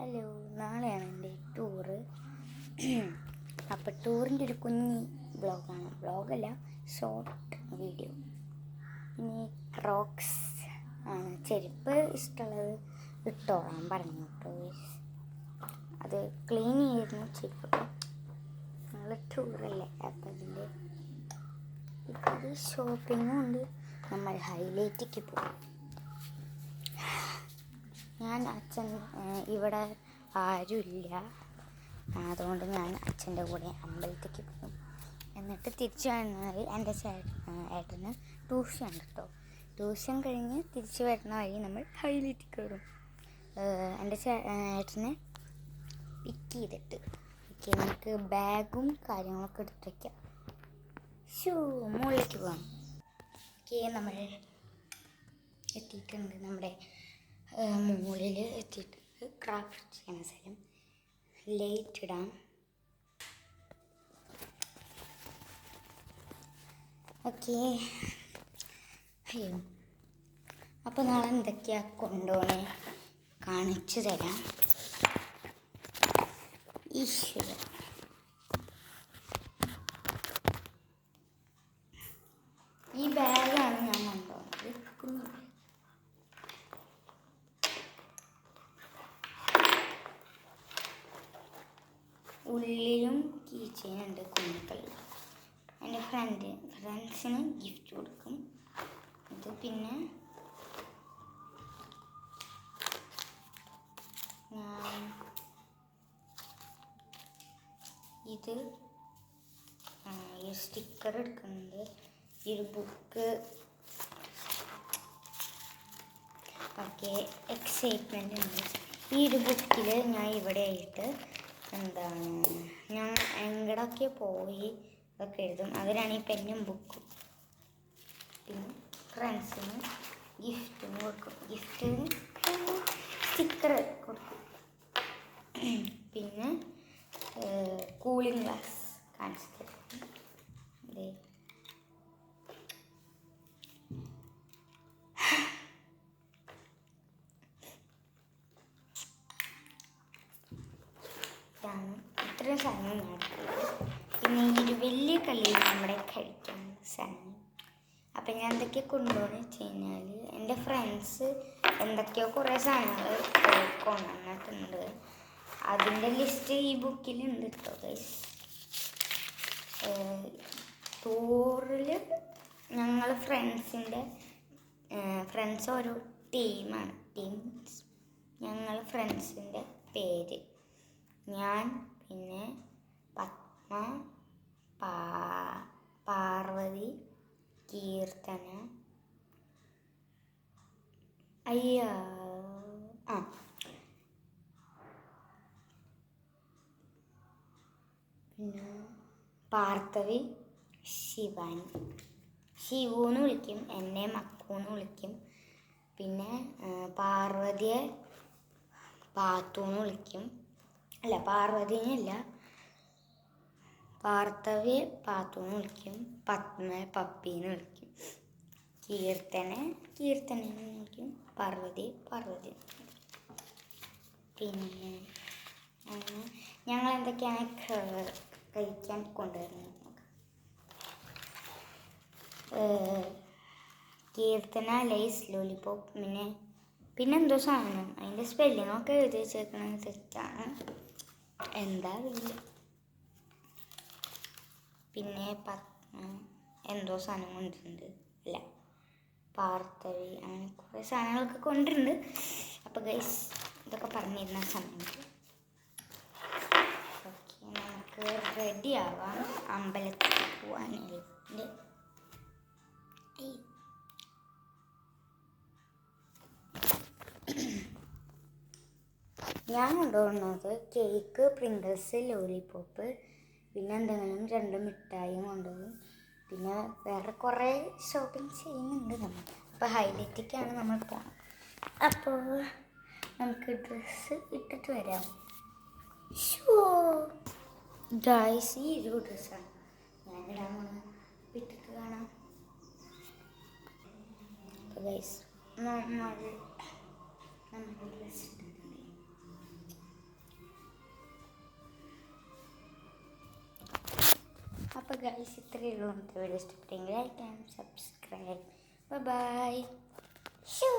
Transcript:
Hello നാളെയാണ് എന്റെ tour. അപ്പോൾ ടൂറിന്റെ ഒരു കുഞ്ഞി ബ്ലോഗാണ് ബ്ലോഗല്ല ഷോർട്ട് വീഡിയോ. ഇനി ക്രോക്സ് ആണ്. ചെരുപ്പ് ഇഷ്ടമുള്ളത് ഇട്ടോളാൻ പറഞ്ഞു കേട്ടോ. അത് ക്ലീൻ ചെയ്യുന്നു ചെരുപ്പ്. നാളെ ടൂറല്ലേ. അപ്പം അതിന്റെ ഇപ്പോൾ ഷോപ്പിങ്ങും ഉണ്ട്. നമ്മൾ ഹൈലൈറ്റിക്ക് പോകും ഞാൻ അച്ഛൻ ഇവിടെ ആരുമില്ല. അതുകൊണ്ട് ഞാൻ അച്ഛന്റെ കൂടെ അമ്പലത്തേക്ക് പോകും. എന്നിട്ട് തിരിച്ചു വന്നാൽ എന്റെ ഏട്ടന് ട്യൂഷൻ ഉണ്ട് കേട്ടോ ട്യൂഷൻ കഴിഞ്ഞ് തിരിച്ചു വരുന്ന വഴി നമ്മൾ ഹൈലൈറ്റ് കയറും. എന്റെ ഏട്ടനെ പിക്ക് ചെയ്തിട്ട് ഓക്കെ നമുക്ക് ബാഗും കാര്യങ്ങളൊക്കെ എടുത്ത് വയ്ക്കാം ഷൂ മുകളിലേക്ക് പോകാം ഓക്കെ നമ്മൾ എത്തിയിട്ടുണ്ട് നമ്മുടെ മുകളിൽ എത്തിയിട്ട് ക്രാഫ്റ്റ് ചെയ്യുന്ന സ്ഥലം ലൈറ്റ് ഇടാം. ഓക്കെ അയ്യോ. അപ്പോൾ നാളെ എന്തൊക്കെയാ കൊണ്ടുപോകണേ കാണിച്ചു തരാം. ഈശ്വര ഈ ബാഗാണ് ഞാൻ കൊണ്ടുപോകുന്നത് കുഞ്ഞു ബാഗ് ഉള്ളിലും കീ ചെയിൻ ഉണ്ട് എന്റെ ഫ്രണ്ട് ഫ്രണ്ട്സിന് ഗിഫ്റ്റ് കൊടുക്കും. ഇത് പിന്നെ ഞാൻ ഇത് ഈ സ്റ്റിക്കർ എടുക്കുന്നുണ്ട്. ഈ ഒരു ബുക്ക് ഓക്കെ എക്സൈറ്റ്മെന്റ് ഉണ്ട്. ഈ ഒരു ബുക്കിൽ ഞാൻ ഇവിടെ ആയിട്ട് എന്താണ്? ഞാൻ എങ്ങടൊക്കെ പോയി അതൊക്കെ എഴുതും. അതിലാണ് ഈ പെന്നും ബുക്കും. പിന്നെ ഫ്രണ്ട്സിന് ഗിഫ്റ്റും കൊടുക്കും. ഗിഫ്റ്റിന് സ്റ്റിക്കർ കൊടുക്കും. പിന്നെ കൂളിംഗ് ഗ്ലാസ് കാണിച്ചു തരും. സാധനം പിന്നെ ഈ ഒരു വലിയ കളി നമ്മുടെ കഴിക്കാൻ സാധനം. അപ്പം ഞാൻ എന്തൊക്കെ കൊണ്ടുപോകണം വെച്ച് കഴിഞ്ഞാൽ എന്റെ ഫ്രണ്ട്സ് എന്തൊക്കെയോ കുറേ സാധനങ്ങൾ കൊണ്ടുവന്നിട്ടുണ്ട് അതിന്റെ ലിസ്റ്റ് ഈ ബുക്കിലുണ്ട് കേട്ടോ ഗൈസ് ടൂറിൽ ഞങ്ങൾ ഫ്രണ്ട്സിന്റെ ഫ്രണ്ട്സ് ഒരു ടീമാണ്. ടീംസ് ഞങ്ങൾ ഫ്രണ്ട്സിന്റെ പേര്. ഞാൻ പിന്നെ പത്മ പാർവതി കീർത്തന അയ്യ ആ. പിന്നെ പാർത്ഥവി ശിവാനി. ശിവു എന്ന് വിളിക്കും എന്നെ മക്കു എന്ന് വിളിക്കും. പിന്നെ പാർവതിയെ പാത്തു എന്ന് വിളിക്കും. അല്ല പാർവതിനല്ല പാർത്ഥവ്യെ പാത്തു എന്ന് വിളിക്കും പത്മ പപ്പി എന്ന് വിളിക്കും കീർത്തന കീർത്തന എന്ന് വിളിക്കും പാർവതി പാർവതി പിന്നെ ഞങ്ങൾ എന്തൊക്കെയാണ് കഴിക്കാൻ കൊണ്ടുവരുന്നത്. കീർത്തന ലൈസ് ലോലിപോപ്പ് പിന്നെ പിന്നെന്തോ സാധനം. അതിന്റെ സ്പെല്ലിങ്ങൊക്കെ എഴുതി വെച്ചേക്കണത് തെറ്റാണ്. എന്താ അറിയില്ല പിന്നെ എന്തോ സാധനം കൊണ്ടിട്ടുണ്ട് അല്ല പാർത്തവി അങ്ങനെ കുറേ സാധനങ്ങളൊക്കെ കൊണ്ടിട്ടുണ്ട്. അപ്പോൾ ഗൈസ് ഇതൊക്കെ പറഞ്ഞിരുന്ന സമയത്ത് ഓക്കെ നമുക്ക് റെഡി ആവാം. അമ്പലത്തിൽ പോവാനായിട്ട് ഞാൻ കൊണ്ടുപോകുന്നത് കേക്ക് പ്രിങ്കിൾസ് ലോലിപോപ്പ് പിന്നെ എന്തെങ്കിലും രണ്ട് മിഠായിയും കൊണ്ടുപോകും പിന്നെ വേറെ കുറേ ഷോപ്പിംഗ് ചെയ്യുന്നുണ്ട് നമ്മൾ അപ്പോൾ ഹൈലൈറ്റിക്കാണ് നമ്മൾ പോകുന്നത് അപ്പോൾ നമുക്ക് ഡ്രസ്സ് ഇട്ടിട്ട് വരാം ഷോ ഈ ഒരു ഡ്രസ്സാണ് ഞാൻ ഇടാൻ പോണത് ഇട്ടിട്ട് കാണാം അപ്പോൾ ഗൈസ് നമ്മൾ നമ്മൾ ഡ്രസ്സ് അപ്പോൾ ഗൈസ് ഇത്രയേ ഉള്ളൂ ഇന്നത്തെ വീഡിയോ ഇഷ്ടപ്പെട്ടെങ്കിൽ like and subscribe bye shoe